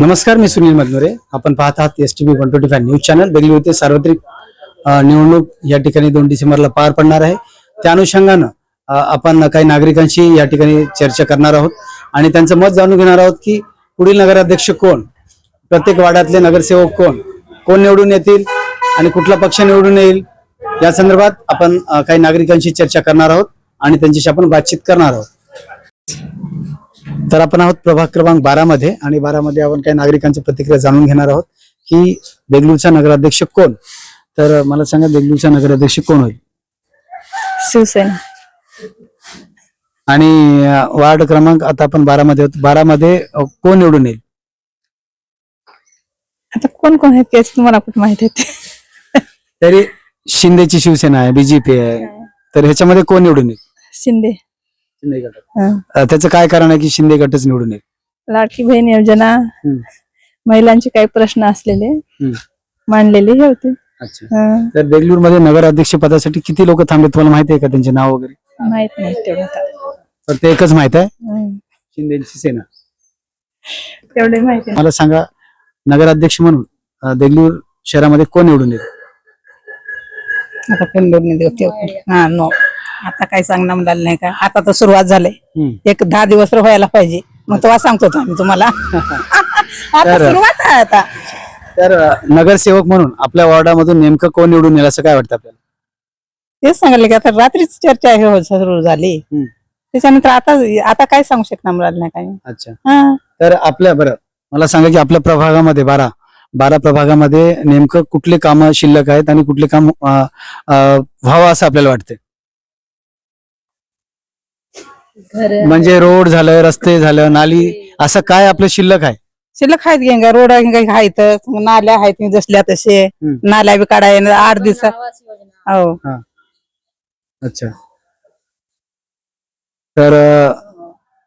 नमस्कार मी सुनील मधनुरे आपण पाहत आहात S T V one twenty five news channel Bengaluru होते सार्वत्रिक निवडणूक या ठिकाणी दोन डिसेंबरला पार पडणार आहे. त्या अनुषंगानं आपण काही नागरिकांशी या ठिकाणी चर्चा करणार आहोत. आणि त्यांचं मत जाणून घेणार आहोत की पुढील नगराध्यक्ष कोण? प्रत्येक वाड्यातले नगरसेवक कोण? कोण निवडून येतील? आणि कुठला पक्ष निवडून येईल? या संदर्भात आपण काही नागरिकांशी चर्चा करणार आहोत. आणि त्यांच्याशी आपण बातचीत करणार आहोत. तर आपण आहोत प्रभाग क्रमांक बारा मध्ये आणि बारा मध्ये आपण काही नागरिकांच्या प्रतिक्रिया जाणून घेणार आहोत. की देगलूरचा नगराध्यक्ष कोण? तर मला सांगा देगलूरचा नगराध्यक्ष कोण होईल? शिवसेना. आणि वार्ड क्रमांक आता आपण बारा मध्ये आहोत. बारा मध्ये अं, कोण निवडून येईल? आता कोण कोण आहे तेच तुम्हाला कुठे माहीत आहे. तरी शिंदेची शिवसेना आहे बीजेपी आहे. तर ह्याच्यामध्ये कोण निवडून येईल? शिंदे. शिंदे गट हं. त्याचं काय कारण आहे की शिंदे गटच निवडून येईल लाडकी बहीण योजना. महिलांचे काही प्रश्न असलेले. मांडलेले हे होते अच्छा हं. तर बेंगळूरमध्ये नगराध्यक्ष पदासाठी किती लोक थांबले तुम्हाला माहिती आहे का त्यांचे नाव वगैरे माहीत नाही तेवढं. तर ते एकच माहीत आहे हं. शिंदेची सेना तेवढे माहिती मला सांगा नगराध्यक्ष म्हणून अं, देगलूर शहरामध्ये कोण निवडून येईल आता पेंडूरने देते हा नो आता काय सांगणार म्हणाल नाही का? आता तर सुरुवात झाली. एक दहा दिवस तर व्हायला पाहिजे. मग तेव्हा सांगतो आम्ही तुम्हाला. आता तर- सुरुवात आहे आता. तर अं, नगरसेवक म्हणून आपल्या वॉर्डामधून नेमकं कोण निवडून येईल असं काय वाटतं आपल्याला? तेच सांगितलं की आता रात्रीच चर्चा हे हो- सुरू झाली. हम्म. त्याच्यानंतर आता आता काय सांगू शकणार म्हणाल नाही काय अच्छा. हा. तर आपल्या बरं मला सांगा की आपल्या प्रभागामध्ये बारा बारा प्रभागामध्ये नेमकं कुठले कामं शिल्लक आहेत आणि कुठले काम अं, अं, व्हावं असं आपल्याला वाटतंय? म्हणजे रोड झालं रस्ते झालं नाली असं काय आपलं शिल्लक आहे? शिल्लक आहेत गेंगा रोड आहेत. नाल्या आहेत जसल्या तसे. नाल्या बी काढाय आठ दिवसात हो अच्छा. तर अं,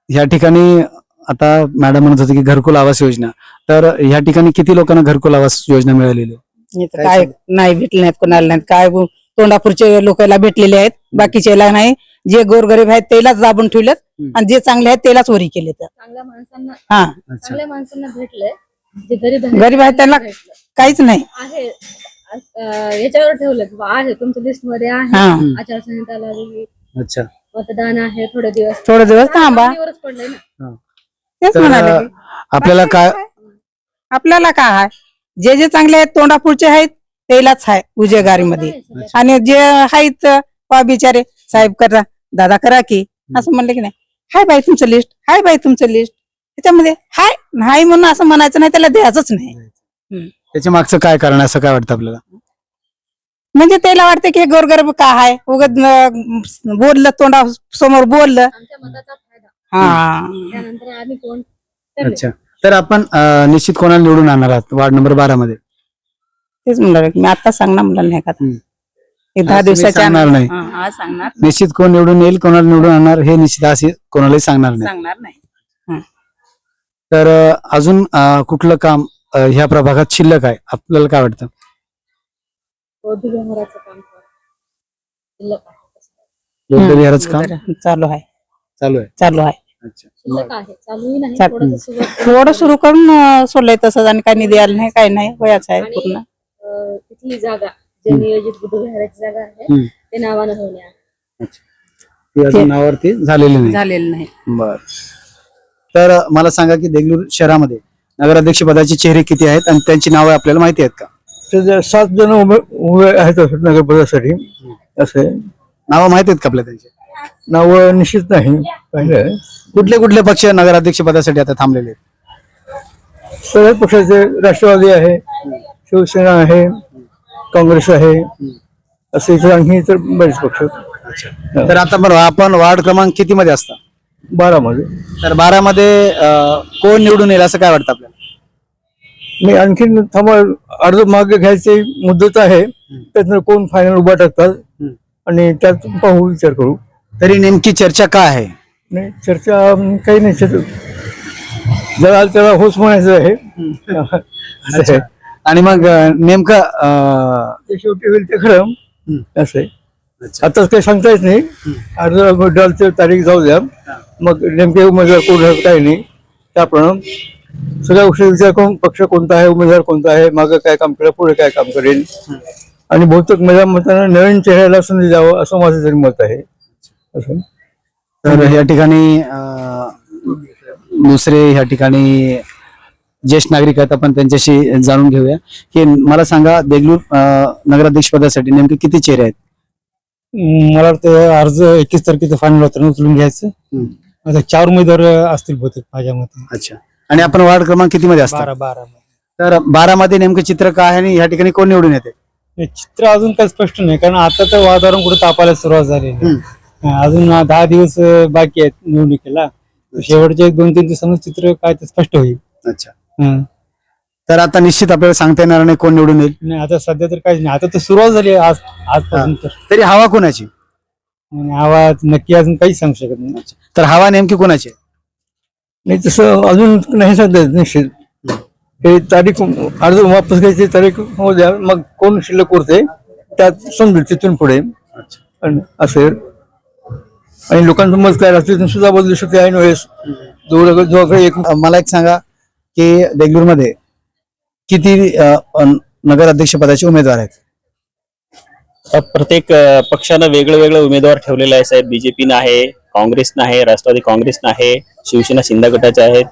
ह्या ठिकाणी आता मॅडम म्हणत होते की घरकुल आवास योजना. तर ह्या ठिकाणी किती लोकांना घरकुल आवास योजना मिळालेली? आहे? इथं काय काय नाही भेटले नाहीत कोणाला नाहीत. काय गो- तोंडापूरचे लोकांना भेटलेले आहेत. बाकीच्याला नाही. जे गोरगरीब आहेत त्यालाच दाबून ठेवलेत. आणि जे चांगले आहेत त्यालाच वरी केले चांगल्या माणसांना हा. चांगल्या माणसांना भेटलंय. जे गरीब आहेत गरीब आहेत त्यांना. काहीच नाही. आहे. अं, याच्यावर ठेवलं की बा आहे तुमच्या लिस्टमध्ये आहे. हा. आचारसंहिता लागली. अच्छा. मतदान आहे थोडे दिवस. थोडे दिवस थांबा. निवडच पडलंय ना. तेच तर म्हणाले की. आपल्याला काय आपल्याला काय आहे? जे जे चांगले आहेत तोंडापूरचे आहेत त्यालाच आहे उजेगारीमध्ये आणि जे आहेत पा बिचारे साहेब करा. दादा करा की. असं म्हणलं की नाही. हाय बाई तुमचं लिस्ट हाय बाई तुमचं लिस्ट त्याच्यामध्ये हाय नाही म्हणून असं म्हणायचं नाही त्याला द्यायचंच नाही. त्याच्या मागचं काय कारण आहे असं काय वाटतं आपल्याला? म्हणजे त्याला वाटतं की हे गोरगरीब का आहे उगत बोललं तोंडा समोर बोललं. आमच्या मताचा फायदा. हा. त्यानंतर आम्ही कोण? ठरले. अच्छा. तर आपण अं, निश्चित कोणाला निवडून आणणार आहात? वार्ड नंबर बारा मध्ये तेच म्हणलं मी आता सांगणार म्हणलं नाही का हम्म. एक दहा दिवसाच्या सांगणार नाही. हा, सांगणार. निश्चित कोण निवडून येईल कोणाला निवडून आणणार हे निश्चित असे कोणालाही सांगणार नाही. सांगणार नाही. तर अं, अजून अं, कुठलं काम अं, ह्या प्रभागात शिल्लक आहे? आपल्याला काय वाटतं? बौद्ध व्यवहाराचं काम कर. शिल्लक आहे. बौद्ध विहाराचं काम? बरं, चालू आहे. चालू आहे? चालू आहे. अच्छा. शिल्लक आहे. चालूही नाही चाल- थोडंसं सुरुवात थोडं सुरू करून अं, सोडलंय तसंच आणि काही निधी आलं नाही काही नाही वयाच आहे पूर्ण. अं, तिथली जागा. जे नियोजित बुद्ध विहाराची जागा आहे. ते नावानं ती अजून नावावरती झालेली नाही. झालेलं नाही. बर. तर मला सांगा की देगलूर शहरामध्ये नगराध्यक्ष पदाचे चेहरे किती आहेत आणि त्यांची नावं आपल्याला माहिती आहेत का? सात जण उभे उभे आहेत असं नगरपदासाठी असे. नावं माहिती आहेत का आपल्या त्यांचे? नाव निश्चित नाही. पाहिलं कुठले कुठले पक्ष नगराध्यक्ष पदासाठी आता थांबलेले आहेत? सगळ्या पक्षाचे राष्ट्रवादी आहे शिवसेना आहे काँग्रेस आहे. असे इतर आणखी इतर बरेच पक्ष आहेत. तर आता बरं आपण वार्ड क्रमांक किती मध्ये असता? बारामध्ये. तर बारामध्ये अं, कोण निवडून येईल असं काय वाटतं आपल्याला? मी आणखीन थांबा अर्ज मागे घ्यायची मुदत आहे. त्यातनं कोण फायनल उभा टाकतात. आणि त्यात पाहू विचार करू. तरी नेमकी चर्चा काय आहे? नाही चर्चा अं, काही नाही. चर्चा जरा त्याला होच म्हणायचं आहे. असं आहे. आणि मग नेमकं ते शेवटी होईल ते खरं. असं आहे. आताच काही सांगता येत नाही अर्ज डालचे तारीख जाऊ द्या. मग नेमके उमेदवार कोण काही नाही. त्याप्रमाणे सगळ्या गोष्टी विचार करून पक्ष कोणता आहे उमेदवार कोणता आहे मागं काय काम केलं पुढे काय काम करेल. आणि बहुतेक माझ्या मतानं नवीन चेहऱ्याला संधी द्यावं असं माझं तरी मत आहे. असं तर या ठिकाणी दुसरे या ठिकाणी ज्येष्ठ नागरिक आहेत आपण त्यांच्याशी जाणून घेऊया. की मला सांगा देगलूर नगराध्यक्ष पदासाठी नेमके किती चेहरे आहेत? मला वाटतं अर्ज एकवीस तारखेचं फायनल होतं ना उचलून घ्यायचं. आता चार उमेदवार असतील बहुतेक माझ्या मते. अच्छा. आणि आपण वार्ड क्रमांक किती मध्ये असतात? बारा बारा तर बारा मध्ये नेमकं चित्र काय आहे आणि या ठिकाणी कोण निवडून येते? हे चित्र अजून काही स्पष्ट नाही कारण आता तर वातावरण कुठे तापायला सुरुवात. हा, अजून दहा दिवस बाकी आहेत निवडणुकीला. शेवटच्या एक दोन तीन दिवसांनी चित्र काय ते स्पष्ट होईल. अच्छा. तर आता निश्चित आपल्याला सांगता येणार नाही कोण निवडून येईल. नाही आता सध्या तर काहीच नाही. आता तर सुरुवात झाली आहे आज आजपासून तर. तरी हवा कोणाची? आणि आवाज नक्की अजून काहीच सांगू शकत नाही. तर हवा नेमकी कोणाची आहे? नाही तसं अजून नाही सध्या निश्चित. हे तारीख अर्ज वापस घ्यायची तारीख होऊ द्या मग कोण शिल्लक उरते त्यात समजेल तिथून पुढे. आणि असेल आणि लोकांचं मत काय रात्री सुद्धा बदलू शकते ऐन वेळेस दोघं एक मला एक सांगा की देगलूरमध्ये किती नगराध्यक्ष पदाचे उमेदवार आहेत? प्रत्येक पक्षानं वेगळं वेगळं उमेदवार ठेवलेलं आहे साहेब. बीजेपीनं आहे काँग्रेसनं आहे राष्ट्रवादी काँग्रेसनं आहे शिवसेना शिंदे गटाचे आहेत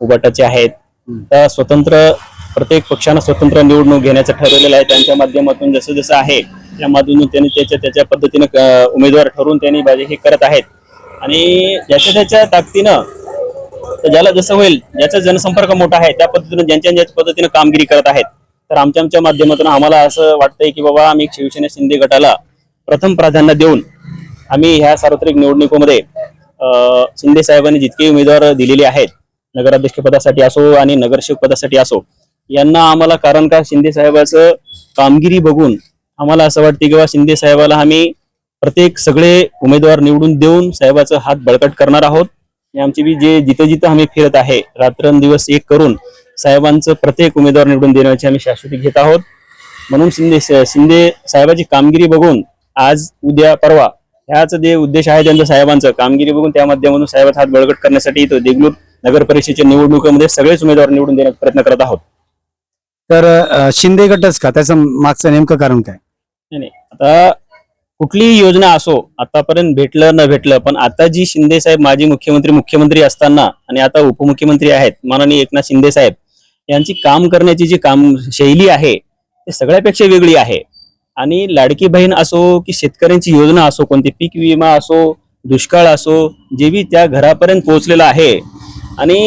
उबाटाचे आहेत. तर स्वतंत्र प्रत्येक पक्षानं स्वतंत्र निवडणूक घेण्याचं ठरवलेलं आहे. त्यांच्या माध्यमातून जसं जसं आहे त्या माध्यमातून त्यांनी त्याच्या त्याच्या पद्धतीनं उमेदवार ठरवून त्यांनी बाजी हे करत आहेत. आणि ज्याच्या त्याच्या ताकदीनं तर ज्याला जसं होईल ज्याचा जनसंपर्क मोठा आहे त्या पद्धतीनं ज्यांच्या ज्या पद्धतीनं कामगिरी करत आहेत तर आमच्या आमच्या माध्यमातून आम्हाला असं वाटतंय की बाबा आम्ही शिवसेना शिंदे गटाला प्रथम प्राधान्य देऊन आम्ही ह्या सार्वत्रिक निवडणुकीमध्ये शिंदे साहेबांनी जितके उमेदवार दिलेले आहेत नगराध्यक्ष पदासाठी असो आणि नगरसेवक पदासाठी असो यांना आम्हाला कारण का शिंदे साहेबाचं कामगिरी बघून आम्हाला असं वाटते की बाबा शिंदे साहेबाला आम्ही प्रत्येक सगळे उमेदवार निवडून देऊन साहेबाचं हात बळकट करणार आहोत. आमची बी जे जिथं जिथं आम्ही फिरत आहे रात्रंदिवस एक करून साहेबांचं प्रत्येक उमेदवार निवडून देण्याची आम्ही शाश्वती घेत आहोत. म्हणून शिंदे शिंदे साहेबाची कामगिरी बघून आज उद्या परवा ह्याच जे उद्देश आहे त्यांचं साहेबांचं कामगिरी बघून त्या माध्यमातून साहेबाचा हात बळकट करण्यासाठी तो देगलूर नगर परिषदेच्या निवडणुकीमध्ये सगळेच उमेदवार निवडून देण्याचा प्रयत्न करत आहोत. तर शिंदे गटच का? त्याचं मागचं नेमकं कारण काय? नाही. आता कुठलीही योजना असो आतापर्यंत भेटलं न भेटलं पण आता जी शिंदे साहेब माजी मुख्यमंत्री मुख्यमंत्री असताना आणि आता उपमुख्यमंत्री आहेत माननीय एकनाथ शिंदे साहेब यांची काम करण्याची जी काम शैली आहे ती सगळ्यापेक्षा वेगळी आहे. आणि लाडकी बहीण असो की शेतकऱ्यांची योजना असो कोणती पीक विमा असो दुष्काळ असो जे बी त्या घरापर्यंत पोहोचलेलं आहे आणि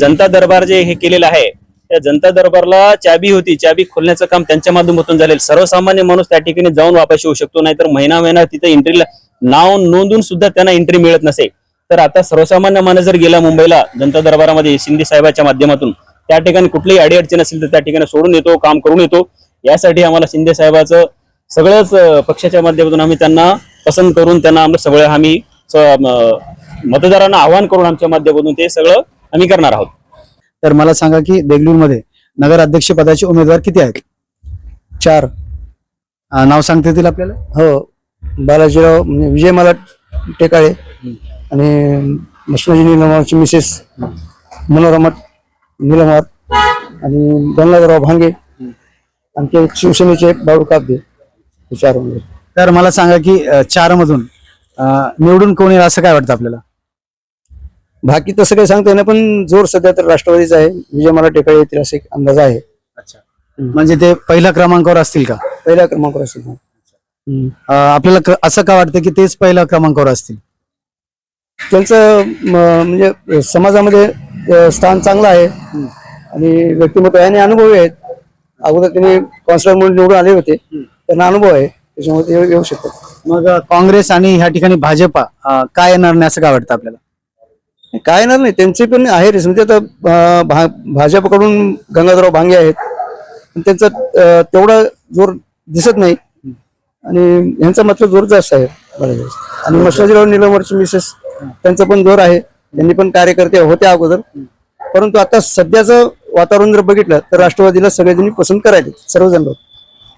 जनता दरबार जे हे केलेलं आहे त्या जनता दरबारला चाबी होती. चाबी खोलण्याचं काम त्यांच्या माध्यमातून झालेलं. सर्वसामान्य माणूस त्या ठिकाणी जाऊन वापस येऊ शकतो. नाहीतर महिना महिना तिथे एंट्रीला नाव नोंदून सुद्धा त्यांना एंट्री मिळत नसे. तर आता सर्वसामान्य माणूस जर गेला मुंबईला जनता दरबारामध्ये शिंदे साहेबाच्या माध्यमातून त्या ठिकाणी कुठलीही अडीअडचण असेल तर त्या ठिकाणी सोडून येतो काम करून येतो. यासाठी आम्हाला शिंदे साहेबाचं सगळंच पक्षाच्या माध्यमातून आम्ही त्यांना पसंत करून त्यांना आम्ही सगळं आम्ही मतदारांना आवाहन करून आमच्या माध्यमातून ते सगळं आम्ही करणार आहोत. तर मला सांगा की देगलूरमध्ये नगराध्यक्ष पदाचे उमेदवार किती आहेत? चार. अं, नाव सांगता येतील आपल्याला? हो बालाजीराव म्हणजे विजय मला टेकाळे आणि मशनाजी निलमाची मिसेस मनोरमा निलमार आणि गंगाधरराव भांगे आणखी एक शिवसेनेचे बाळू काब्दे हे चार उमेदवार. तर मला सांगा की चार मधून निवडून कोण येईल असं काय वाटतं आपल्याला? बाकी तसं काही सांगता येणार पण जोर सध्या तर राष्ट्रवादीचा आहे. विजय मला टेकाळे येतील असा अंदाज आहे. म्हणजे ते पहिल्या क्रमांकावर असतील का? पहिल्या क्रमांकावर असेल हम्म. अं, आपल्याला क- असं का वाटतं की तेच पहिल्या क्रमांकावर असतील? त्यांचं म, म्हणजे समाजामध्ये अ, स्थान चांगलं आहे. आणि व्यक्तिमत्व आहे आणि अनुभवी आहेत. अगोदर त्यांनी कॉन्सलर म्हणून निवडून आले होते. त्यांना अनुभव आहे. त्याच्यामुळे ते येऊ- शकतात. मग अं, काँग्रेस आणि ह्या ठिकाणी भाजपा अं, काय येणार नाही असं काय वाटतं आपल्याला? काय येणार नाही. त्यांचे पण आहे रे म्हणजे आता भा- भाजपकडून गंगाधरराव भांगे आहेत. पण त्यांचा तेवढा जोर दिसत नाही. आणि यांचा मात्र जोर जास्त आहे. आणि मशाजीराव निलमवरची मिसेस त्यांचा पण जोर आहे. त्यांनी पण कार्यकर्ते होते अगोदर. परंतु आता सध्याचं वातावरण जर बघितलं तर राष्ट्रवादीला सगळेजणी पसंत करायचे सर्वजण लोक.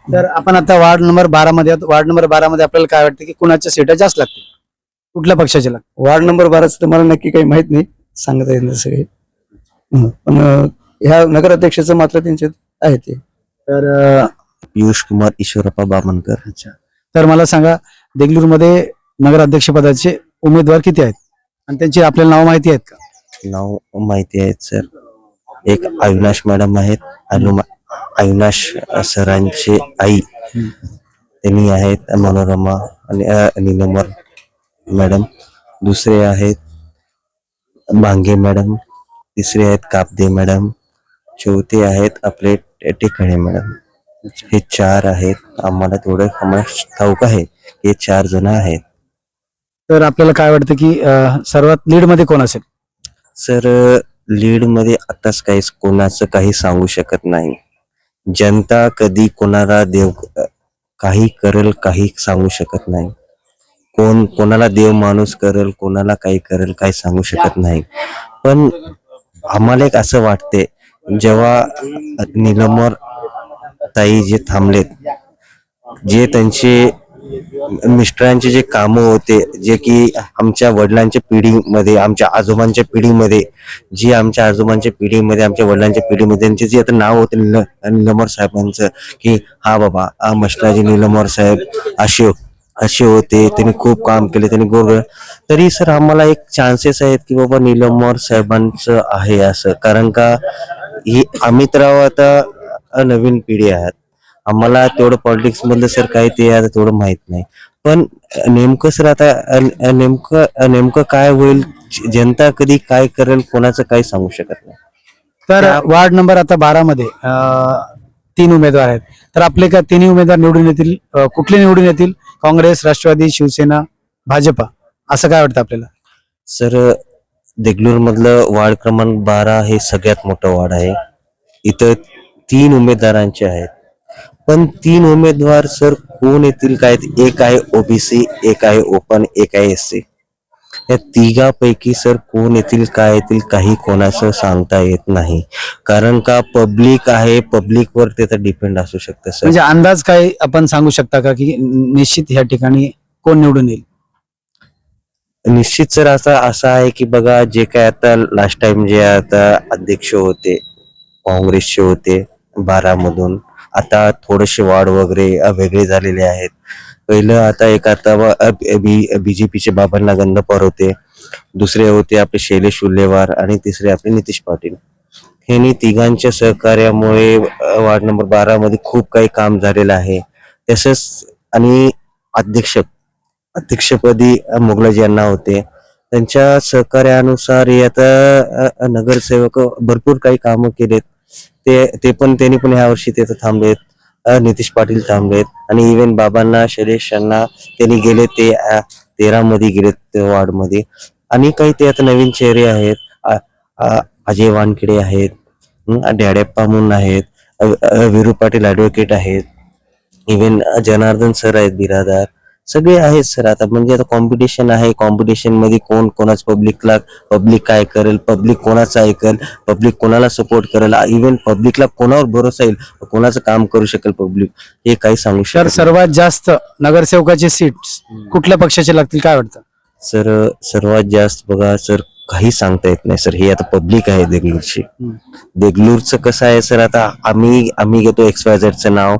तर आपण आता वार्ड नंबर बारा मध्ये वार्ड नंबर बारा मध्ये आपल्याला काय वाटतं की कुणाच्या सीटा जास्त लागतील? कुठल्या पक्षाच्या लागतील? वार्ड नंबर बाराचं तर मला नक्की काही माहीत नाही सांगता येत नाही सगळे हं. पण अं, ह्या नगराध्यक्षाचं मात्र त्यांचे आहे ते. तर अ, पियुष कुमार ईश्वरप्पा बामणकर अच्छा. तर मला सांगा देगलूरमध्ये नगराध्यक्षपदाचे उमेदवार किती आहेत? आणि त्यांची आपल्याला नाव माहिती आहेत का? नाव माहिती आहेत सर. एक अविनाश मॅडम आहेत अनुमा अविनाश सरांचे आई. त्यांनी आहेत मनोरमा आणि अ, नीलमर मॅडम. दुसरे आहेत भांगे मॅडम. तिसरे आहेत कापदे मॅडम. चौथे आहेत आपले टेकाणे मॅडम. हे चार आहेत. आम्हाला तेवढं आम्हाला ठाऊक आहे हे चार जण आहेत. तर आपल्याला काय वाटतं की अ, सर्वात लीडमध्ये कोण असेल? सर लीडमध्ये आताच काहीच कोणाचं काही सांगू शकत नाही. जनता कधी कोणाला देव काही करेल काही सांगू शकत नाही. कोण कोणाला देव माणूस करेल कोणाला काही करेल काही सांगू शकत नाही. पण आम्हाला एक असं वाटते जेव्हा निलमर ताई जे थांबलेत जे त्यांचे मिस्टरांचे जे काम होते जे की आमच्या वडिलांच्या पिढीमध्ये आमच्या आजोबांच्या पिढीमध्ये जी आमच्या आजोबांच्या पिढीमध्ये आमच्या वडिलांच्या पिढीमध्ये त्यांचे जे आता नाव होते निल निलमर साहेबांचं की हा बाबा हा मस्टराजी निलमर साहेब अशोक असे होते त्यांनी खूप काम केले त्यांनी गोर तरी सर आम्हाला एक चान्सेस आहेत की बाबा निलमर साहेबांचं आहे असं. कारण का ही आम्ही तर आता नवीन पिढी आहात. आम्हाला तेवढं पॉलिटिक्स मधलं सर काय ते आता तेवढं माहीत नाही. पण नेमकं सर आता नेमकं नेमकं काय होईल जनता कधी काय करेल कोणाचं काही सांगू शकत नाही. तर वार्ड नंबर आता बारा मध्ये तीन उमेदवार आहेत. तर आपले का तिन्ही उमेदवार निवडून येतील कुठले निवडून येतील? काँग्रेस राष्ट्रवादी शिवसेना भाजपा असं काय वाटतं आपल्याला? सर देगलूर मधलं वार्ड क्रमांक बारा हे सगळ्यात मोठं वार्ड आहे. इथं तीन उमेदवारांचे आहेत. पण तीन उमेदवार सर कोण येतील काय? एक आहे ओबीसी एक आहे ओपन एक आहे एस सी या तिघापैकी सर कोण येतील काय येतील काही कोणाचं सांगता येत नाही. कारण का पब्लिक आहे पब्लिक वर ते तर डिपेंड असू शकतं सर. म्हणजे अंदाज काय आपण सांगू शकता का की निश्चित या ठिकाणी कोण निवडून येईल? निश्चित सर असा असा आहे की बघा जे काय आता लास्ट टाइम जे आता अध्यक्ष होते काँग्रेसचे होते बारामधून आता थोडेसे वाढ वगैरे वेगळे झालेले आहेत. पहिलं आता एक आता बीजेपीचे बाबांना गंधपवार होते. दुसरे होते आपले शैलेश उल्लेवार आणि तिसरे आपले नितीश पाटील. हे तिघांच्या सहकार्यामुळे वार्ड नंबर बारा मध्ये खूप काही काम झालेलं आहे. तसंच आणि अध्यक्ष अध्यक्षपदी मुघलाजी यांना होते. त्यांच्या सहकार्यानुसार हे आता नगरसेवक भरपूर काही कामं केलेत. ते ते पण त्यांनी पण ह्या वर्षी तिथं थांबलेत. नितीश पाटील थांबलेत. आणि इव्हन बाबांना शैलेश यांना त्यांनी गेले ते तेरा मध्ये गेलेत वार्डमध्ये. वार्डमध्ये आणि काही ते आता नवीन चेहरे आहेत. अजय वानखेडे आहेत. डॅडेप्पा म्हणून आहेत. विरू पाटील ऍडव्होकेट आहेत. इव्हन जनार्दन सर आहेत बिरादार. सगळे आहेत सर. आता म्हणजे आता कॉम्पिटिशन आहे. कॉम्पिटिशनमध्ये कोण कोणाच पब्लिकला पब्लिक काय करेल? पब्लिक कोणाचं ऐकल? पब्लिक कोणाला सपोर्ट करेल? इव्हन पब्लिकला कोणावर भरोसा येईल? कोणाचं काम करू शकेल पब्लिक हे काही सांगू तर शकत. सर्वात जास्त नगरसेवकाचे सीट कुठल्या पक्षाचे लागतील काय वाटतं? सर सर्वात जास्त बघा सर काही सांगता येत नाही सर. हे आता पब्लिक आहे देगलूरची. देगलूरचं कसं आहे सर? आता आम्ही आम्ही घेतो एक्स वाय झेडचं नाव.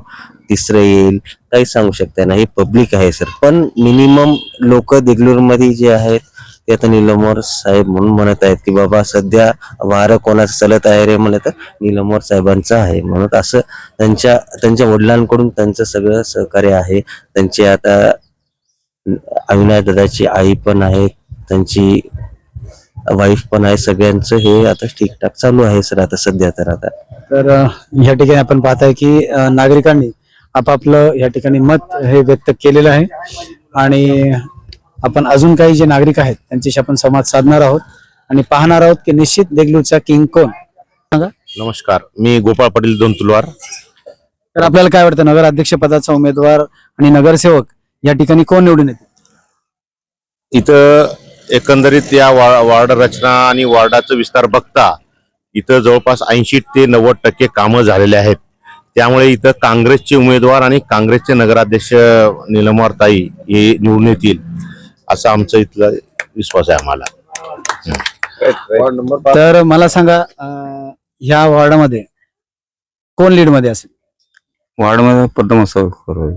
तिसरं येईल. काही सांगू शकता नाही पब्लिक आहे सर पण मिनिमम लोक देगलूरमध्ये जे आहेत ते आता निलमोर साहेब म्हणून म्हणत आहेत की बाबा सध्या वारं कोणाचं चालत आहे रे? म्हणत निलमोर साहेबांचं आहे म्हणून असं त्यांच्या त्यांच्या वडिलांकडून त्यांचं सगळं सहकार्य आहे. त्यांचे आता अविनाश दादाची आई पण आहे त्यांची वाईफ पण आहे सगळ्यांचं हे आता ठीकठाक चालू आहे सर आता सध्या तर आता. तर या ठिकाणी आपण पाहताय की नागरिकांनी आपापलं या ठिकाणी मत हे व्यक्त केलेलं आहे. आणि आपण अजून काही जे नागरिक आहेत त्यांच्याशी आपण संवाद साधणार आहोत. आणि पाहणार आहोत की निश्चित देगलूरचा किंग कोण? नमस्कार. मी गोपाळ पाटील दोन तुलवार तर आपल्याला काय वाटतं नगर अध्यक्ष पदाचा उमेदवार आणि नगरसेवक या ठिकाणी कोण निवडून येतील? इथं एकंदरीत या वार्ड रचना आणि वार्डाचा विस्तार बघता इथं जवळपास ऐंशी ते नव्वद टक्के कामं झालेले आहेत. त्यामुळे इथं काँग्रेसचे उमेदवार आणि काँग्रेसचे नगराध्यक्ष निलमवार ताई हे निवडून येतील असा आमचा इथला विश्वास आहे आम्हाला. तर मला सांगा अं, ह्या वॉर्डामध्ये कोण लीडमध्ये असेल? वार्डमध्ये पद्मोत्सव करू.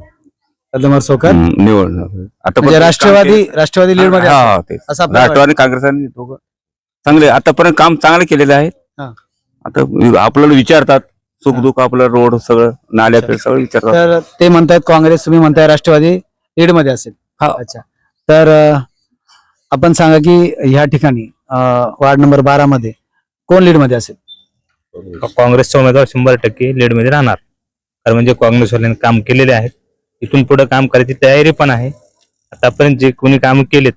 पद्मर सोकर हम्म, निवडणं आता म्हणजे राष्ट्रवादी राष्ट्रवादी लीडमध्ये हा असेल. हा, तेच. असं आपल्याला राष्ट्रवादी काँग्रेस दोघं चांगले आतापर्यंत काम चांगले केलेले आहेत. हा. आता आपल्याला विचारतात सुख दुःख आपलं रोड सगळं नाल्या सगळं विचारतात तर ते म्हणतायत काँग्रेस तुम्ही म्हणताय राष्ट्रवादी लीडमध्ये असेल. हा. अच्छा. तर अं, आपण सांगा की ह्या ठिकाणी अं, वार्ड नंबर बारा मध्ये कोण लीडमध्ये असेल? काँग्रेसचा उमेदवार शंभर टक्के लीडमध्ये राहणार. कारण म्हणजे काँग्रेसवाल्यांनी काम केलेले आहेत. इथून पुढे काम करायची तयारी पण आहे. आतापर्यंत जे कोणी काम केलेत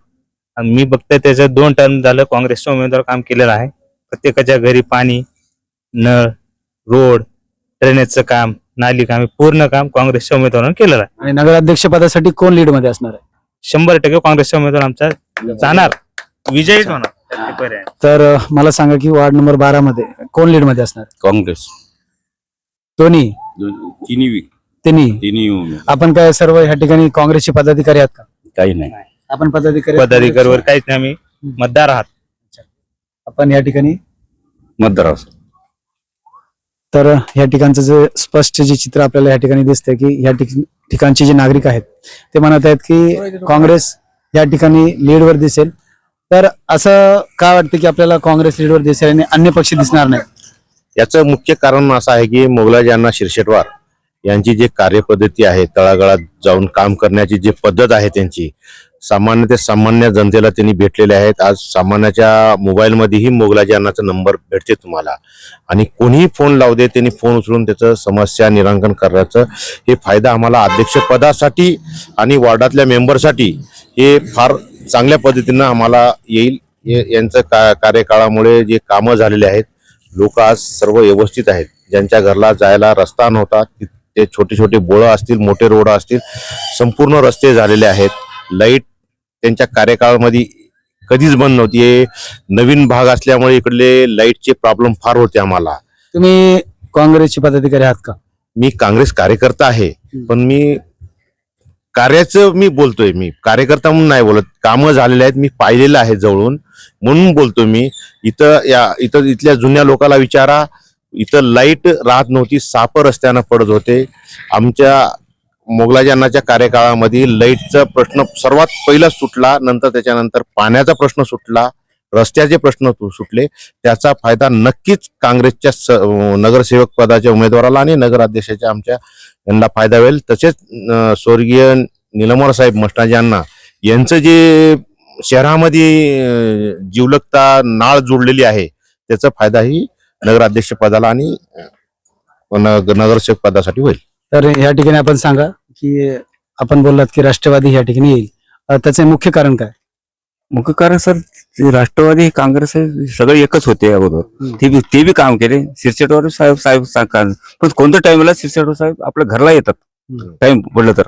आणि मी बघतोय त्याचं दोन टर्म झालं काँग्रेसचा उमेदवार काम केलेलं आहे. प्रत्येकाच्या घरी पाणी नळ रोड ड्रेनेजचं काम नाली काम हे पूर्ण काम काँग्रेसच्या उमेदवारानं केलेलं आहे. आणि नगराध्यक्ष पदासाठी कोण लीडमध्ये असणार आहे? शंभर टक्के काँग्रेसचा उमेदवार आमचा जाणार. विजयीच होणार. त्यात पर्याय नाही. तर अं, मला सांगा की वार्ड नंबर बारा मध्ये कोण लीडमध्ये असणार आहे? काँग्रेस. दोन्ही? तिन्ही. तिन्ही. तिन्ही आपण काय सर्व ह्या ठिकाणी काँग्रेसचे पदाधिकारी आहात का? काही नाही. आपण पदाधिकारी पदाधिकारीवर काहीच नाही आम्ही मतदार आहात. आपण या ठिकाणी? मतदार तर या ठिकाणचं जे स्पष्ट जे चित्र आपल्याला या ठिकाणी दिसतंय की या ठिकाणचे जे नागरिक आहेत ते म्हणत आहेत की काँग्रेस या ठिकाणी लीडवर दिसेल. तर असं का वाटतं की आपल्याला काँग्रेस लीडवर दिसेल आणि अन्य पक्ष दिसणार नाही याचं मुख्य कारण असं आहे की मोगलाजी शिरशेटवार यांची जी कार्यपद्धती आहे तळागाळात जाऊन काम करण्याची जी पद्धत आहे त्यांची सामान्य ते सामान्य जनतेला त्यांनी भेटलेले आहेत. आज सामान्याच्या मोबाईलमध्येही मोगलाजी अण्णाचा नंबर भेटते तुम्हाला. आणि कोणीही फोन लावू दे त्यांनी फोन उचलून त्याचं समस्या निरांकन करण्याचं हे फायदा आम्हाला अध्यक्षपदासाठी आणि वॉर्डातल्या मेंबरसाठी हे फार चांगल्या पद्धतीनं आम्हाला येईल. हे- यांचं का कार्यकाळामुळे जे कामं झालेले आहेत लोक आज सर्व व्यवस्थित आहेत. ज्यांच्या घरला जायला रस्ता नव्हता ते छोटे छोटे बोळं असतील मोठे रोड असतील संपूर्ण रस्ते झालेले आहेत. लाइट त्यांच्या कार्यकाळामध्ये कधीच बंद नव्हती. हे नवीन भाग असल्यामुळे इकडले लाईटचे प्रॉब्लेम फार होते आम्हाला. तुम्ही काँग्रेसचे पदाधिकारी आहात का? मी काँग्रेस कार्यकर्ता आहे पण मी कार्याचं मी बोलतोय मी कार्यकर्ता म्हणून नाही बोलत. कामं झालेले आहेत मी पाहिलेलं आहे जवळून म्हणून बोलतो मी. इथं या इथं इथल्या जुन्या लोकांना विचारा. इथं लाइट राहत नव्हती साप रस्त्यानं पडत होते. आमच्या मोगलाजी अण्णाच्या कार्यकाळामध्ये लाईटचा प्रश्न सर्वात पहिला सुटला नंतर त्याच्यानंतर पाण्याचा प्रश्न सुटला रस्त्याचे प्रश्न सुटले. त्याचा फायदा नक्कीच काँग्रेसच्या स- नगरसेवक पदाच्या उमेदवाराला आणि नगराध्यक्षाच्या आमच्या यांना फायदा होईल. तसेच स्वर्गीय निलमोर साहेब मष्टाजी यांना यांचं जे शहरामध्ये जीवलकता जिवलगता नाळ जोडलेली आहे त्याचा फायदाही नगराध्यक्ष पदाला आणि नगरसेवक पदासाठी होईल. तर या ठिकाणी आपण सांगा की आपण बोललात की राष्ट्रवादी या ठिकाणी येईल. अं, त्याचे मुख्य कारण काय? मुख्य कारण सर ते राष्ट्रवादी काँग्रेस हे सगळे एकच होते अगोदर. हम्म. ते बी ते बी काम केले. सिरसेटवर साहेब साहेब पण कोणत्या टाइमला सिरसेटवर साहेब आपल्या घरला येतात? हम्म. टाइम पडलं तर.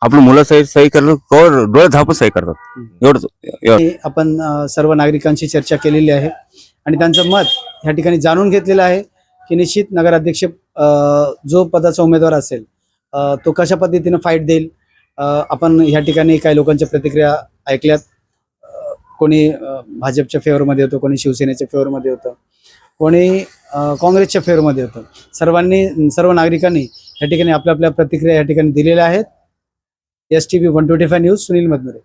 आपलं मुलं सही सही करलं कवर डोळे झापून सही करतात. एवढंच एवढं. आपण अं, सर्व नागरिकांशी चर्चा केलेली आहे. आणि त्यांचं मत या ठिकाणी जाणून घेतलेलं आहे की निश्चित नगराध्यक्ष अं, जो पदाचा उमेदवार असेल तो कशा पद्धतीनं फाईट देईल? आपण ह्या ठिकाणी काही लोकांच्या प्रतिक्रिया ऐकल्यात. कोणी भाजपच्या फेवरमध्ये होतं कोणी शिवसेनेच्या फेवरमध्ये होतं कोणी काँग्रेसच्या फेवरमध्ये होतं. सर्वांनी सर्व नागरिकांनी या ठिकाणी आपल्या आपल्या प्रतिक्रिया या ठिकाणी दिलेल्या आहेत. S T V one twenty five news Sunil Madhanure